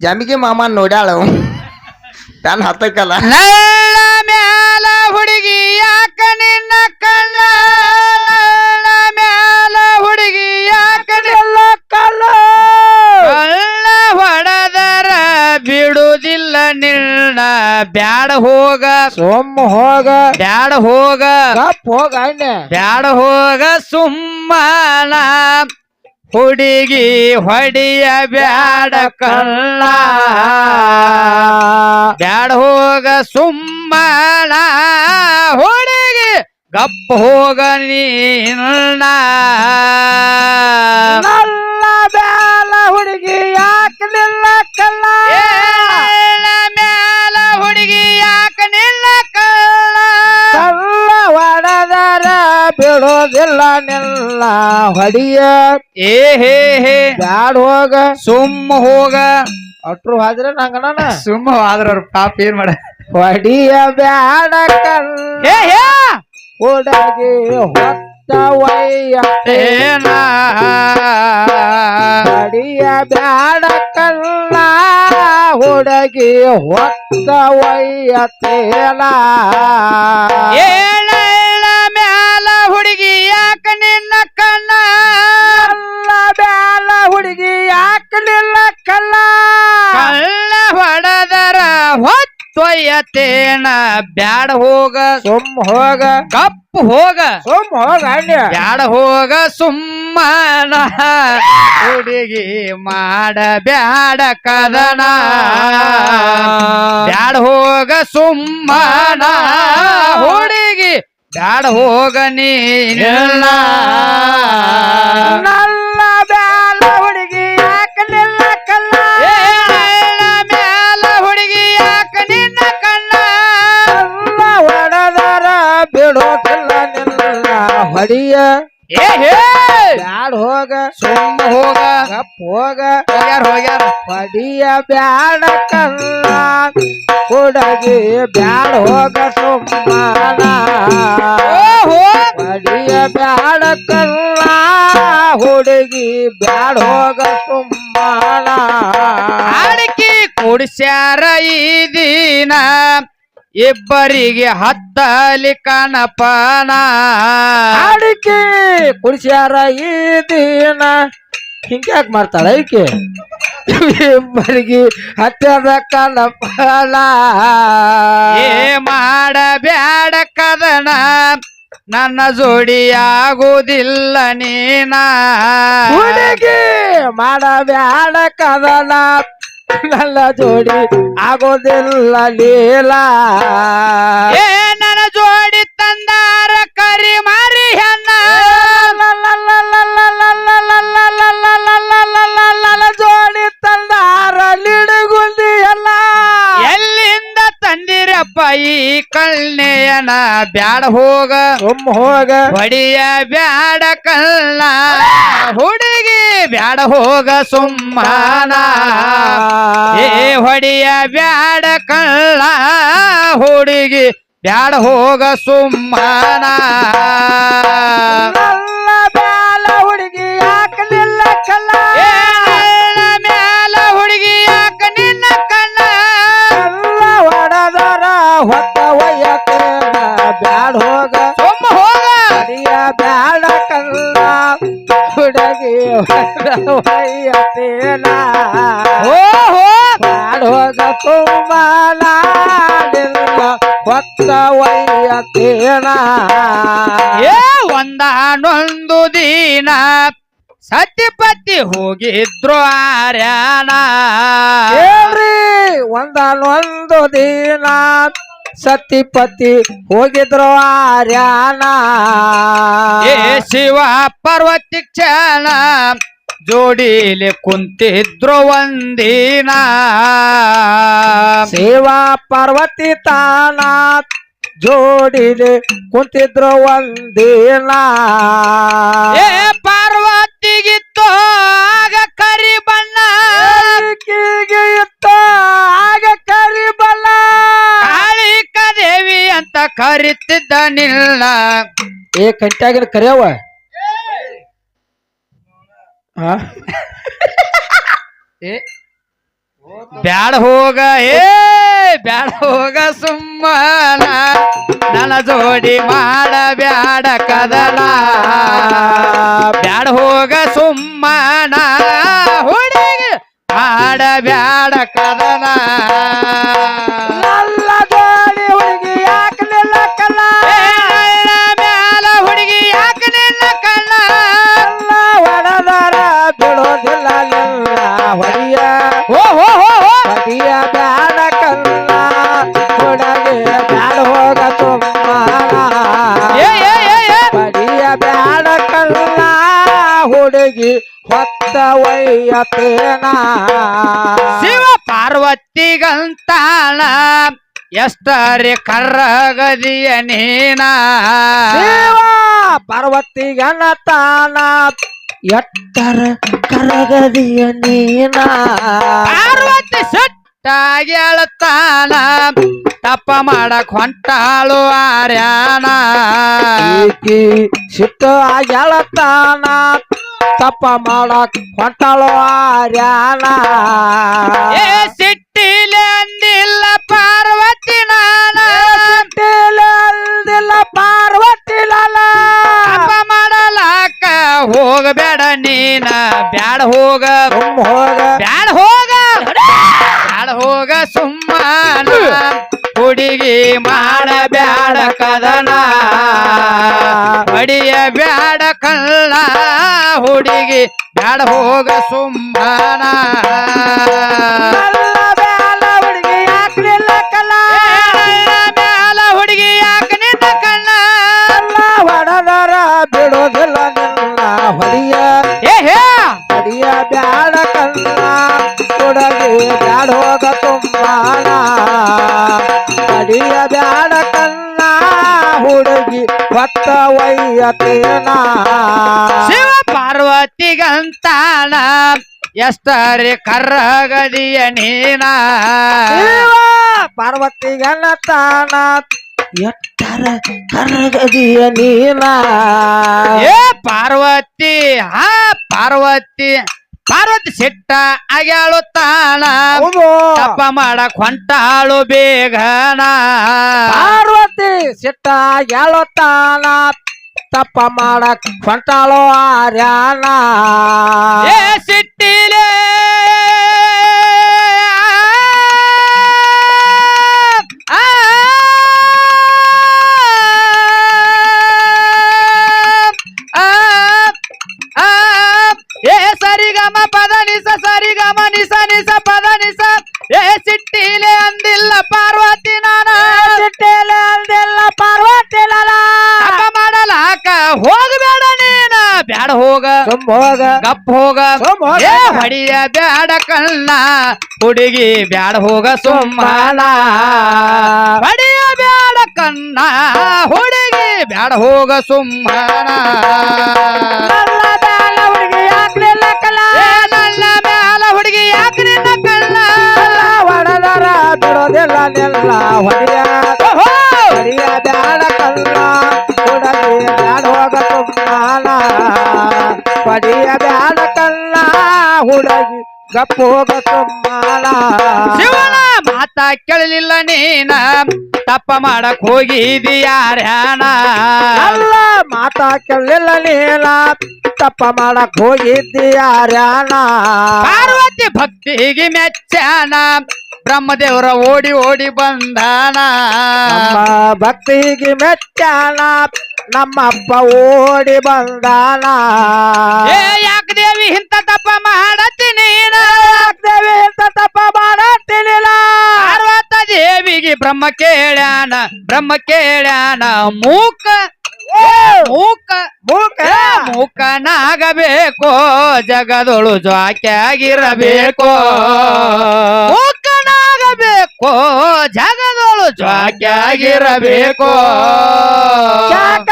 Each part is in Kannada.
ಜಾಮಿಗೆ ಮಾಮ ನೋಡ್ಯಾಳ ತಾನು ಹತ್ತಕ್ಕಲ್ಲ ನಳ್ಳ ಮ್ಯಾಲ ಹುಡುಗಿ ಯಾಕ ನಿನ್ನ ಕಳ್ಳ ನಳ್ಳ ಮ್ಯಾಲ ಹುಡುಗಿ ಯಾಕ ನಿಲ್ಲ ಕಲ್ಲ ಕಳ್ಳ. ಹೊಡೆದರ ಬಿಡುದಿಲ್ಲ ನಿನ್ನ. ಬ್ಯಾಡ ಹೋಗ. ಸುಮ್ಮ ಹೋಗ. ಬ್ಯಾಡ ಹೋಗ. ಕಪ್ ಹೋಗ ಅಣ್ಣ. ಬ್ಯಾಡ ಹೋಗ ಸುಮ್ಮನ. ಹುಡುಗಿ ಹೊಡಿಯ ಬ್ಯಾಡ ಕಳ್ಳ ಬ್ಯಾಡ ಹೋಗ ಸುಮ್ಮಳ ಹುಡುಗಿ ಗಪ್ಪ ಹೋಗ ನೀನ ನಲ್ಲ ಬಿಡೋದಿಲ್ಲ ನೆಲ್ಲ ಹೊಡಿಯ. ಏ ಹೇ ಹೇ. ಬ್ಯಾಡ ಹೋಗ. ಸುಮ್ಮ ಹೋಗ. ಅಟ್ರು ಹಾದ್ರೆ ನಂಗಣ್ಣ ಸುಮ್ಮ ಆದ್ರ ಅವ್ರ ಪಾಪ ಏನ್ ಮಾಡ. ಹೊಡಿಯ ಬ್ಯಾಡ ಹುಡಗಿ ಹೇ. ಹುಡುಗಿ ಹೊತ್ತ ವಯ್ಯ ಹೊಡಿಯ ಬ್ಯಾಡ ಕಲ್ಲ ಹುಡುಗಿ ಹೊತ್ತ ಏಳ ಮ್ಯಾಲ ಹುಡುಗಿ ಯಾಕ ನಿನ್ನ ಕಣ್ಣ? ಅಲ್ಲ ಬ್ಯಾಲ ಹುಡುಗಿ ಯಾಕ ನಿನ್ನ ಕಲ್ಲ ಕಳ್ಳ ಹೊಡೆದರ ಹೊತ್ತೊಯ್ಯತೇನ? ಬ್ಯಾಡ ಹೋಗ. ಸುಮ್ ಹೋಗ. ಕಪ್ಪು ಹೋಗ. ಸುಮ್ ಹೋಗ ಬ್ಯಾಡ ಹೋಗ ಸುಮ್ಮನ. ಹುಡುಗಿ ಮಾಡ ಬ್ಯಾಡ ಕದನ. ಬ್ಯಾಡ ಹೋಗ ಸುಮ್ಮನ. ಹುಡುಗಿ ಬ್ಯಾಡ ಹೋಗ ನೀಲ್ಲ ನಲ್ಲ ಬ್ಯಾಲ ಹುಡುಗಿ ಯಾಕೆ ಕಲ್ಲ ಹುಡುಗಿ ಯಾಕ ನಿನ್ನ ಕಣ್ಣ? ಬಿಡೋದಿಲ್ಲ ನಿಲ್ಲ ಹೊಡಿಯ. ಏ ಹೇ ಬ್ಯಾಡ ಹೋಗ ಸುಮ್ಮ ಹೋಗ ಕಪ್ ಹೋಗ ಹೋಗ್ಯಾರ ಹೋಗ್ಯಾರ. ಪಡಿಯ ಬ್ಯಾಡ ಕಲ್ಲ ಹುಡುಗಿ ಬ್ಯಾಡ ಹೋಗ ಸುಮ್ಮನ. ಓಹೋ! ಹೊಡಿಯ ಬ್ಯಾಡ ಕಲ್ಲ ಹುಡುಗಿ ಬ್ಯಾಡ ಹೋಗ ಸುಮ್ಮನ. ಅಡಿಕೆ ಕುಡಿಸ್ಯಾರ ಈ ದಿನ. ಇಬ್ಬರಿಗೆ ಹತ್ತಲಿ ಕನಪನ ಅಡಿಕೆ ಕುಡಿಸ್ಯಾರ ಈ ದಿನ. ಹಿಂಗ್ಯಾಕ್ ಮಾಡ್ತಾಳ ಐಕೆ ಇಬ್ಬರಿಗೆ ಹತ್ತದ ಕನಪನ ಏ ಮಾಡ ಬ್ಯಾಡ ಕದನ. ನನ್ನ ಜೋಡಿಯಾಗುವುದಿಲ್ಲ ನೀನಾ. ಹುಡುಗಿ ಕದನ. ನನ್ನ ಜೋಡಿ ಆಗೋದಿಲ್ಲ ಲೀಲ. ಏ ನನ್ನ ಜೋಡಿ ತಂದಾರ ಕರಿ ಮಾರಿ ಹೆಣ್ಣ. ಈ ಕಳ್ನೆಯನ ಬ್ಯಾಡ ಹೋಗ. ಸುಮ್ ಹೋಗ. ಹೊಡಿಯ ಬ್ಯಾಡ ಕಲ್ಲ ಹುಡುಗಿ ಬ್ಯಾಡ ಹೋಗ ಸುಮ್ಮನ. ಏ ಹೊಡಿಯ ಬ್ಯಾಡ ಕಲ್ಲ ಹುಡುಗಿ ಬ್ಯಾಡ ಹೋಗ ಸುಮ್ಮನ. ಬ್ಯಾಲ ಹುಡುಗಿ ಯಾಕಲಿಲ್ಲ ಚಲ್ಲ ಮ್ಯಾಲ ಹುಡುಗಿ ಯಾಕ ನಿನ್ನ ಕಣ್ಣ ಹೊಡೆದರ ಹೊತ್ತ ಒಯ್ಯತೇನ ಹೋ ಹೋಗ ಕುಮಾಲ ನಿಲ್ಲ ಹೊತ್ತ ಒಯ್ಯತೇನ. ಏ ಒಂದಾನೊಂದು ದಿನ ಸತ್ಯಪತಿ ಹೋಗಿದ್ರು ಆರ್ಯಾನ. ಹೇಳ್ರಿ ಒಂದಾನೊಂದು ದಿನ. ಸತಿಪತಿ ಹೋಗಿದ್ರು ಆರ್ಯಾನ. ಏ ಶಿವ ಪಾರ್ವತಿ ಕ್ಷಣ ಜೋಡಿಲಿ ಕುಂತಿದ್ರು ಒಂದಿನ. ಶಿವ ಪಾರ್ವತಿ ತಾನ ಜೋಡಿಲಿ ಕುಂತಿದ್ರು ಒಂದಿನ. ಏ ಪಾರ್ವತಿಗಿತ್ತು ಆಗ ಕರಿ ಬಣ್ಣ. ಇತ್ತು ಅಂತ ಕರಿತಿದ್ದ ನಿಲ್ಲ ಏ ಕಂಟ್ಯಾಗಿನ ಕರೆಯವ? ಏ? ಬ್ಯಾಡ ಹೋಗ ಏ ಬ್ಯಾಡ ಹೋಗ ಸುಮ್ಮನ. ನನ್ನ ಜೋಡಿ ಮಾಡ ಬ್ಯಾಡ ಕದನ. ಬ್ಯಾಡ ಹೋಗ ಸುಮ್ಮನ. ಹುಡುಗಿ ಮಾಡ ಬ್ಯಾಡ ಕದನ. ಹುಡುಗಿ ಹೊತ್ತ ವೈಯತೇನ ಶಿವ ಪಾರ್ವತಿಗಂತಾಳ ಎಷ್ಟರಿ ಕರ್ರಗದಿಯ ನೀನ? ಶಿವ ಪಾರ್ವತಿಗನ ತಾನ ಎತ್ತರ ಕರಗದಿಯ ನೀನ? ಪಾರ್ವತಿ ಸುಟ್ಟಾಗಿ ಅಳತಾನ ತಪ್ಪ ಮಾಡಕ್ ಹೊಂಟಾಳು ಆರ್ಯಾನ. ಈಕಿ ಸಿಟ್ಟ ಎಳತಾನ ತಪ್ಪ ಮಾಡಕ್ ಹೊಂಟಳು ಆರ್ಯಾನ ಏ ಸಿಟ್ಟಿಲೆ ಅಂದಿಲ್ಲ ಪಾರ್ವತಿ ನಾನ. ಸಿಟ್ಟಿಲೆ ಅಂದಿಲ್ಲ ಪಾರ್ವತಿ ಲಾಲ ತಪ್ಪ ಮಾಡಲಾಕ ಹೋಗಬೇಡ ನೀನ. ಬ್ಯಾಡ ಹೋಗ. ಸುಮ್ ಹೋಗ. ಬ್ಯಾಡ ಹೋಗ. ಬ್ಯಾಡ ಹೋಗ ಸುಮ್ಮನ. ಹುಡುಗಿ ಮಾಡ ಬ್ಯಾಡ ಕದನ. ಅಡಿಯ ಬ್ಯಾಡ ಕಳ್ಳ ಹುಡುಗಿ ಬ್ಯಾಡ ಹೋಗ ಸುಮ್ಮನ ಕಲ್ಲ ಬ್ಯಾಲ ಹುಡುಗಿ ಯಾಕ್ಲಿಲ್ಲ ಕಲ್ಲ ಮ್ಯಾಲ ಹುಡುಗಿ ಯಾಕ ನಿನ್ನ ಕಣ್ಣ ಕಲ್ಲ ಹೊಡೆದರ ಬಿಡೋದಿಲ್ಲ ನಿನ್ನ ಹೊಡಿಯ. ಏ ಹೇ. ಹೊಡಿಯ ಬ್ಯಾಡ ಕಲ್ಲ ಹುಡುಗಿ ಬ್ಯಾಡ ಹೋಗ ತುಂಬಾನ ಹೊಡಿಯ ಬ್ಯಾಡ ಕಲ್ಲ ಹುಡುಗಿ ಹೊತ್ತ ವೈಯತೇನ ಶಿವ ಪಾರ್ವತಿಗಂತಾನ ಎಷ್ಟರಿ ಕರ್ರಗದಿಯ ನೀನ. ಶಿವ ಪಾರ್ವತಿಗನ ತಾನ ಎತ್ತರ ಕರಗದಿಯ ನೀನ. ಏ ಪಾರ್ವತಿ ಹಾ ಪಾರ್ವತಿ. ಪಾರ್ವತಿ ಸಿಟ್ಟ ಆಗ್ಯಾಳು ತಾನ ತಪ್ಪ ಮಾಡಕ್ ಹೊಂಟಾಳು ಬೇಗನ. ಪಾರ್ವತಿ ಸಿಟ್ಟ ತಾನ ತಪ್ಪ ಮಾಡಕ್ ಕೊಂಟಾಳು ಆರ್ಯಾನ. ಏ ಸಿಟ್ಟಿಲೆ ಸರಿಗಮ ಪದ ನಿಸ ಸರಿಗಮ ನಿಸ ನಿಸ ಪದ ನಿಸ. ಏ ಸಿಟ್ಟಿಲೆ ಅಂದಿಲ್ಲ ಪಾರ್ವತಿ ನಾನ. ಸಿಟ್ಟಿಲೆ ಅಂದಿಲ್ಲ ಪಾರ್ವತಿ ನಾನ. ಮಾಡಲಾಕ ಹೋಗಬೇಡ ನೀನ. ಬ್ಯಾಡ ಹೋಗ. ಹೋಗ. ಗಪ್ ಹೋಗ. ಏ ಹೊಡಿಯ ಬ್ಯಾಡ ಕಣ್ಣ. ಹುಡುಗಿ ಬ್ಯಾಡ ಹೋಗ ಸುಮ್ಮನ ಹೊಡಿಯ ಬ್ಯಾಡ ಕಣ್ಣ. ಹುಡುಗಿ ಬ್ಯಾಡ ಹೋಗ ಸುಮ್ಮನ ಬಿಡೋದಿಲ್ಲ ನಿಲ್ಲ ಹೊಡಿಯ ಹೊಡಿಯ ಬ್ಯಾಡ ಕಲ್ಲ ಹುಡುಗಿ ಬ್ಯಾಡ ಹೋಗ ತುಂಬಾನ ಹೊಡಿಯ ಬ್ಯಾಡ ಕಲ್ಲ ಹುಡುಗಿ ಗಪ್ಪು ಹೋಗ ತುಂಬಾನ ಶಿವನ ಮಾತ ಕೇಳಲಿಲ್ಲ ನೀನ. ತಪ್ಪ ಮಾಡಕ್ ಹೋಗಿದೀಯಾರ್ಯಾನ ಅಲ್ಲ ಮಾತಾ ಕೇಳಲಿಲ್ಲ ನೀನ. ತಪ್ಪ ಮಾಡಕ್ ಹೋಗಿದ್ದೀಯಾರ್ಯಾನ ಪಾರ್ವತಿ ಭಕ್ತಿಗೆ ಮೆಚ್ಚಾನ. ಬ್ರಹ್ಮದೇವರ ಓಡಿ ಓಡಿ ಬಂದಾನ. ನಮ್ಮ ಭಕ್ತಿಗೆ ಮೆಚ್ಚಾನ. ನಮ್ಮಪ್ಪ ಓಡಿ ಬಂದಾನ. ಏ ಯಾಕೆ ದೇವಿ ಇಂಥ ತಪ್ಪ ಯಾಕೆ ದೇವಿ ಅಂತ ತಪ್ಪ ಮಾಡತ್ತಿಲ್ಲ ಪಾರ್ವತ ದೇವಿಗೆ ಬ್ರಹ್ಮ ಕೇಳ್ಯಾನ ಬ್ರಹ್ಮ ಕೇಳ್ಯಾನ. ಮೂಕ ಮೂಕ ಮೂಕ? ಮೂಕನಾಗಬೇಕು ಜಗದೊಳು ಜ್ವಾಕ್ಯಾಗಿರಬೇಕು. ಮೂಕನಾಗಬೇಕು ಜಗದೊಳು ಜಾಗ್ಯಾಗಿರಬೇಕು ಯಾಕ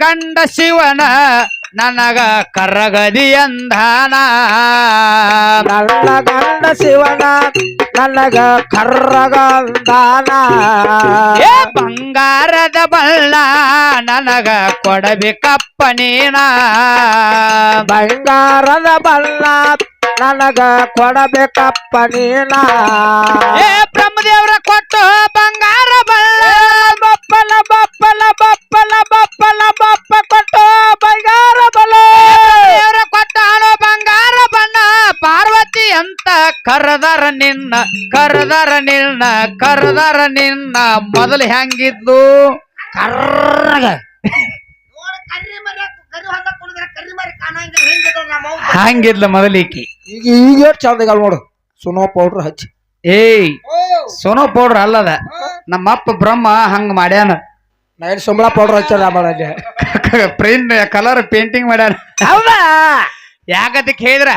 ಗಂಡ ಶಿವನ ನನಗ ಕರಗದಿ ಅಂದಾನ. ನನ್ನ ಗಂಡ ಶಿವನ ನನಗ ಕರ್ರಗಂದಾನ ಏ ಬಂಗಾರದ ಬಳ್ಳ ನನಗ ಕೊಡಬೇಕಪ್ಪ ನೀನ. ಬಂಗಾರದ ಬಳ್ಳ ನನಗ ಕೊಡಬೇಕಪ್ಪ ನೀನ. ಏ ಬ್ರಹ್ಮದೇವ್ರ ಕೊಟ್ಟು ಬಂಗಾರ ಬಳ್ಳ ಬಪ್ಪಲ ಬಪ್ಪಲ ಬಪ್ಪಲ ಕರದರ ನಿನ್ನ ಮೊದಲು ಹೆಂಗಿದ್ದು ಕರ್ರಗ. ಹಂಗಿದ್ಲ ಮೊದಲಿಕ್ಕಿ ಈಗ ಈಗ ಚಂದgal ನೋಡು ಸುನೋ ಪೌಡ್ರ್ ಹಚ್ಚಿ. ಏಯ್ ಸೋನೋ ಪೌಡ್ರ್ ಅಲ್ಲದ? ನಮ್ಮಪ್ಪ ಬ್ರಹ್ಮ ಹಂಗ ಮಾಡ್ಯಾನ. ನೈಟ್ ಸಂಬಳ ಪೌಡ್ರ್ ಹಚ್ಚಾರ ಅಲ್ಲಿ ಪ್ರಿಂಟ್ ಕಲರ್ ಪೇಂಟಿಂಗ್ ಮಾಡ್ಯಾನ. ಹೌದಾ? ಯಾಕಂತ ಕೇಳಿದ್ರ?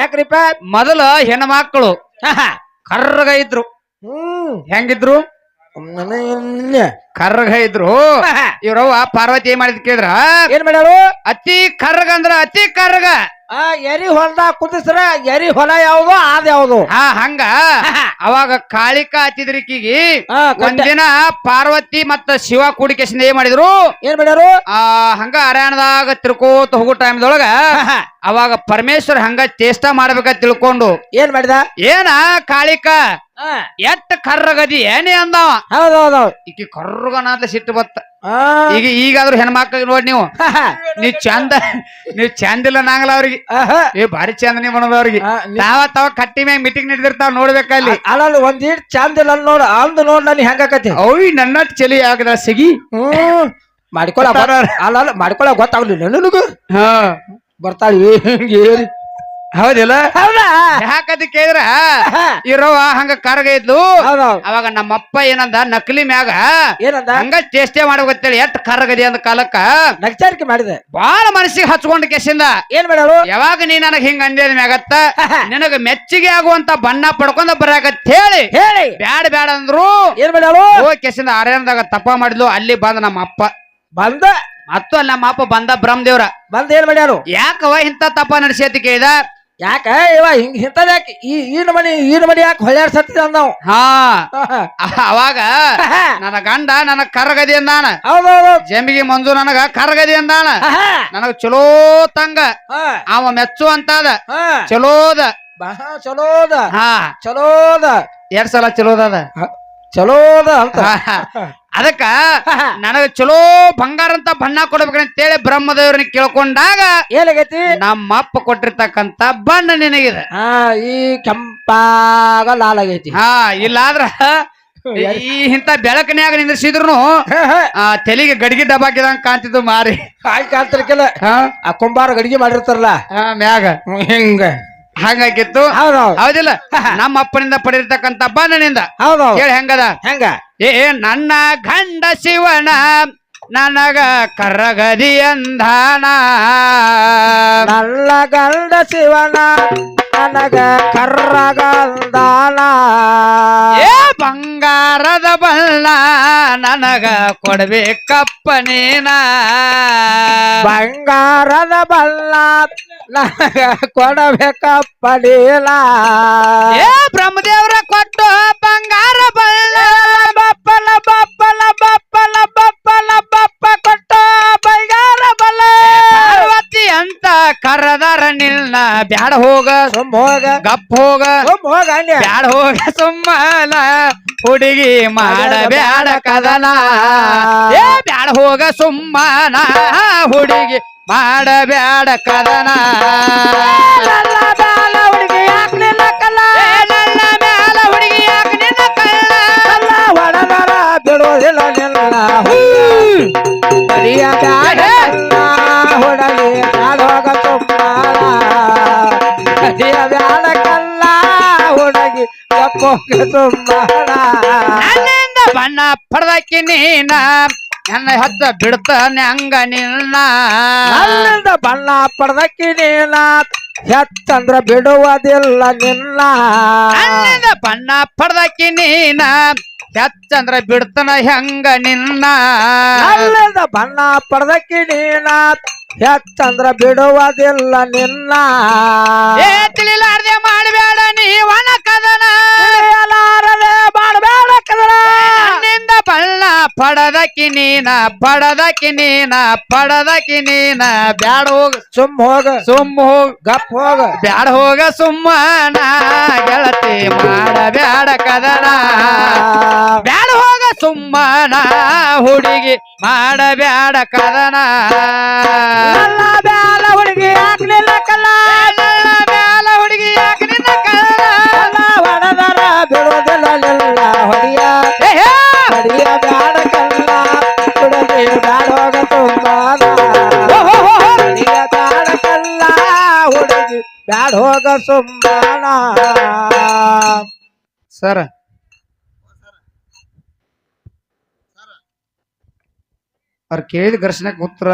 ಯಾಕ್ರಿಪ್ಪ ಮೊದಲು ಹೆಣ್ಮಕ್ಳು ಕರ್ರಗ ಇದ್ರು. ಹ್ಮ್. ಹೆಂಗಿದ್ರು? ಕರ್ರಗ ಇದ್ರು. ಇವ್ರವ್ವ ಪಾರ್ವತಿ ಏನ್ ಮಾಡಿದ್ ಕೇಳಿದ್ರ? ಏನ್ ಮಾಡ್ಯಾರು ಅತಿ ಕರ್ರಗ ಅಂದ್ರ ಅತಿ ಕರ್ರಗ. ಆ ಎರಿ ಹೊಲದಾಗ ಕುದಿಸ್ರ ಎರಿ ಹೊಲ ಯಾವ್ದು ಅದ್ ಯಾವ್ದು. ಹಾ ಹಂಗ. ಅವಾಗ ಕಾಳಿಕ ಹತ್ತಿದ್ರಿಕಿಗಿ ಆ, ಕಟ್ಟ- ಒಂದಿನ ಪಾರ್ವತಿ ಮತ್ತ ಶಿವ ಕೂಡಿಕೇಶನ್ ಏನ್ ಮಾಡಿದ್ರು? ಏನ್ ಮಾಡ್ಯಾರು? ಆ ಹಂಗ ಹರ್ಯಾಣದಾಗ ತಿರ್ಕೋತ ಹೋಗೋ ಟೈಮ್ದೊಳಗ ಅವಾಗ ಪರಮೇಶ್ವರ್ ಹಂಗ ಚೇಷ್ಟ ಮಾಡ್ಬೇಕ ತಿಳ್ಕೊಂಡು ಏನ್ ಮಾಡಿದ? ಏನ ಕಾಳಿಕ? ಎಟ್ ಕರ್ರಗದಿ ಏನೇ ಅಂದವ? ಹೌದೌದು ಹೌದ್ ಹೌದ್ ಈಕಿ ಕರ್ರಗನಾದ್ಲ ಸಿಟ್ಟು ಬತ್ತ. ಈಗ ಈಗಾದ್ರೂ ಹೆಣ್ಮಕ್ಳಿಗೆ ನೋಡಿ ನೀವು. ನೀವ್ ಚಂದ ನೀವ್ ಚಂದಿಲ್ಲ ನಾಂಗಲ್ಲ ಅವ್ರಿಗೆ. ಆಹಾ. ಏ ಭಾರಿ ಚಂದ ನೀವು ಅವ್ರಿಗೆ. ತಾವ ತಾವ ಕಟ್ಟಿ ಮ್ಯಾಗ ಮೀಟಿಂಗ್ ನಡೆದಿರ್ತಾವ ನೋಡ್ಬೇಕಲ್ಲಿ. ಅಲ್ಲ ಒಂದ್ ಈಟ್ ಚಂದ ಇಲ್ಲ ನೋಡ ಅಂದ್ ನೋಡ್ ನನ್ ಹೆಂಗಾಕತಿ ಅವಿ ನನ್ನ ಚಲಿ ಆಗದ ಸಿಗಿ. ಹ್ಮ್. ಮಾಡ್ಕೊಳ ಅಲ್ಲ ಮಾಡ್ಕೊಳ ಗೊತ್ತಾಗ್ಲಿಲ್ಲ ನನಗ. ಹಾ. ಬರ್ತಾಳಿ ಹೌದಿಲ್ಲ? ಹೌದಾ? ಯಾಕಂತ ಕೇಳಿದ್ರ ಇರೋವ ಹಂಗ ಕರಗ ಇದ್ಲು. ಹೌದೌದ್ ಅವಾಗ ನಮ್ಮಪ್ಪ ಏನಂದ ನಕಲಿ ಮ್ಯಾಗ ಏನಂದ? ಹಂಗ ಚೇಷ್ಟೆ ಮಾಡ್ಬೇಕಂತೇಳಿ ಎಷ್ಟ್ ಕರಗದಿ ಅಂದ ಕಾಲಕ್ಕ. ನಗ್ಚಾರಿಕೆ ಮಾಡಿದೆ. ಬಾಳ ಮನಸ್ಸಿಗೆ ಹಚ್ಕೊಂಡ ಕೆಸಿಂದ. ಏನ್ ಮಾಡ್ಯಾಳು? ಯಾವಾಗ ನೀ ನನಗ್ ಹಿಂಗ ಅಂದೇದ ಮ್ಯಾಗತ್ತ ನಿನಗ ಮೆಚ್ಚಿಗೆ ಆಗುವಂತ ಬಣ್ಣ ಪಡ್ಕೊಂಡ ಬರಾಕತ್ ಹೇಳಿ. ಹೇಳಿ. ಬ್ಯಾಡ ಬ್ಯಾಡ ಅಂದ್ರು. ಏನ್ ಮಾಡ್ಯಾಳು? ಓ ಕೆಸಿಂದ ಆರ್ಯಾನದಾಗ ತಪ್ಪ ಮಾಡಿದ್ಲು ಅಲ್ಲಿ ಬಂದ ನಮ್ಮ ಅಪ್ಪ ಬಂದ? ಮತ್ತು ಅಲ್ಲಿ ನಮ್ಮ ಅಪ್ಪ ಬಂದ ಬ್ರಹ್ಮದೇವ್ರ. ಬಂದ ಏನ್ ಮಾಡ್ಯಾರು ಯಾಕವ ಇಂತ ತಪ್ಪ ನಡೆಸಿ ಅಂತ ಕೇಳಿದ? ಯಾಕ? ಇವ ಹಿಂಗ ಹಿಂತದ ಯಾಕೆ? ಈ ಈನ ಮನಿ ಈನ ಮನಿ ಯಾಕೆ ಹೊಳ್ಯಾಡ್ಸತ್ತಿದ ಅಂದಾವ್? ಹಾ. ಅವಾಗ ನನ್ನ ಗಂಡ ನನ್ನ ಕರಗದಿ ಅಂದಾನ. ಹೌದೌದು. ಜಂಬಿಗೆ ಮಂಜು ನನಗ ಕರಗದಿ ಅಂದಾನ. ನನಗ ಚಲೋ ತಂಗ. ಅವ ಮೆಚ್ಚು ಅಂತದ. ಚಲೋದ. ಚಲೋದ. ಹಾ. ಚಲೋದ. ಎರಡ್ ಸಲ ಚಲೋದ ಚಲೋದ ಅಂತ. ಅದಕ್ಕ ನನಗ ಚಲೋ ಬಂಗಾರ ಅಂತ ಬಣ್ಣ ಕೊಡ್ಬೇಕಂತೇಳಿ ಬ್ರಹ್ಮದೇವ್ರನ್ನ ಕೇಳ್ಕೊಂಡಾಗ ಏನಾಗೈತಿ? ನಮ್ಮ ಅಪ್ಪ ಕೊಟ್ಟಿರ್ತಕ್ಕಂತ ಬಣ್ಣ ನಿನಗಿದೆ. ಹಾ ಈ ಕೆಂಪಾಗ ಲಾಲಾಗೈತಿ ಹಾ ಇಲ್ಲಾದ್ರ ಈ ಇಂತ ಬೆಳಕನ್ಯಾಗ ನಿಂದ್ರಿಸಿದ್ರು ಆ ತೆಲಿಗೆ ಗಡಿಗೆ ಡಬ್ಬಾಕಿದಂಗ ಕಾಣ್ತಿದ್ದು ಮಾರಿ. ಕಾಯಿ ಕಾಣ್ತಿರ್ಕಿಲ್ಲ. ಆ ಕುಂಬಾರ ಗಡಿಗೆ ಮಾಡಿರ್ತಾರಲ್ಲ. ಮ್ಯಾಗ. ಹಿಂಗ. ಹಂಗಾಕಿತ್ತು. ಹೌದಿಲ್ಲ? ನಮ್ಮ ಅಪ್ಪನಿಂದ ಪಡೆದಿರ್ತಕ್ಕಂತ ಬಣ್ಣನಿಂದ ಹೌದು ಹೇಳಿ ಹೆಂಗದ? ಹೆಂಗ? ಏ ನನ್ನ ಗಂಡ ಶಿವನ ನನಗ ಕರಗದಿ ಅಂದಾನ. ಗಂಡ ಶಿವನ ನನಗ ಕರ್ರಗಲ್ದಾನ ಏ ಬಂಗಾರದ ಬಣ್ಣ ನನಗ ಕೊಡ್ಬೇಕಪ್ಪ ನೀನ. ಬಂಗಾರದ ಬಲ್ಲ ನನಗ ಕೊಡಬೇಕಪ್ಪ ನೀಲ ಏ ಬ್ರಹ್ಮದೇವ್ರ ಕೊಟ್ಟು ಬಂಗಾರ ಬಣ್ಣ. ಬಪ್ಪಲ ಬಪ್ಪಲ ಬಪ್ಪಲ ಬಪ್ಪಲ ಅಂತ ಕರದರ ನಿಲ್ನ ಬ್ಯಾಡ ಹೋಗ ಸುಮ್ ಹೋಗ. ಗಪ್ ಹೋಗ. ಸುಮ್ ಹೋಗ ಬ್ಯಾಡ ಹೋಗ ಸುಮ್ಮನ ಹುಡುಗಿ ಮಾಡ ಬ್ಯಾಡ ಕದನ. ಏ ಬ್ಯಾಡ ಹೋಗ ಸುಮ್ಮನ ಹುಡುಗಿ ಮಾಡ ಬ್ಯಾಡ ಕದನ. ಹುಡುಗಿ ಯಾಕ್ಲಿಲ್ಲ ಕಲ್ಲ ಮ್ಯಾಲ ಹುಡುಗಿ ಕಲ್ಲ ಬಿಡುವುದಿಲ್ಲ ನಿನ್ನ ಬರಿಯ ಬ್ಯಾಡ ನನ್ನಿಂದ ಬಣ್ಣ ಪಡೆದಕ್ಕಿ ನೀನ. ನನ್ನ ಹತ್ತ ಬಿಡ್ತಾನೆ ಹಂಗ ನಿನ್ನ. ನನ್ನಿಂದ ಬಣ್ಣ ಪಡೆದಕ್ಕಿ ನೀನ. ಹೆತ್ತಂದ್ರ ಬಿಡುವುದಿಲ್ಲ ನಿನ್ನ. ನನ್ನಿಂದ ಬಣ್ಣ ಪಡೆದಕ್ಕಿ ನೀನ. ಹೆತ್ತಂದ್ರ ಬಿಡ್ತನ ಹೆಂಗ ನಿನ್ನ. ಅಲ್ಲದ ಬಣ್ಣ ಪಡೆದಕ್ಕಿ ನೀನ. ಹೆತ್ತಂದ್ರ ಬಿಡುವುದಿಲ್ಲ ನಿನ್ನ. ಏ ತಿಳಿಲಾರ್ದೆ ಮಾಡಬೇಡ ನೀವನ ಕದನ. ಮಾಡಬೇಡ ಕದನ. ನಿಂದ ಬಳ್ಳ ಪಡದ ನೀನ ಪಡದಕಿ ನೀನ ಪಡದ ನೀನ. ಬ್ಯಾಡ ಹೋಗ. ಸುಮ್ ಹೋಗ. ಸುಮ್ಮ ಹೋಗ. ಗಪ್ ಹೋಗ. ಬ್ಯಾಡ ಹೋಗ ಸುಮ್ಮನ. ಗೆಳತಿ ಮಾಡಬ್ಯಾಡ ಕದನ. ಬ್ಯಾಡ ಹೋಗ ಸುಮ್ಮನ. ಹುಡುಗಿ ಮಾಡಬ್ಯಾಡ ಕದನ. ಹೋಗ ಸುಮ್ಮನ ಸರ್. ಅವ್ರು ಕೇಳಿದ ಘರ್ಷಣೆಗೆ ಉತ್ತರ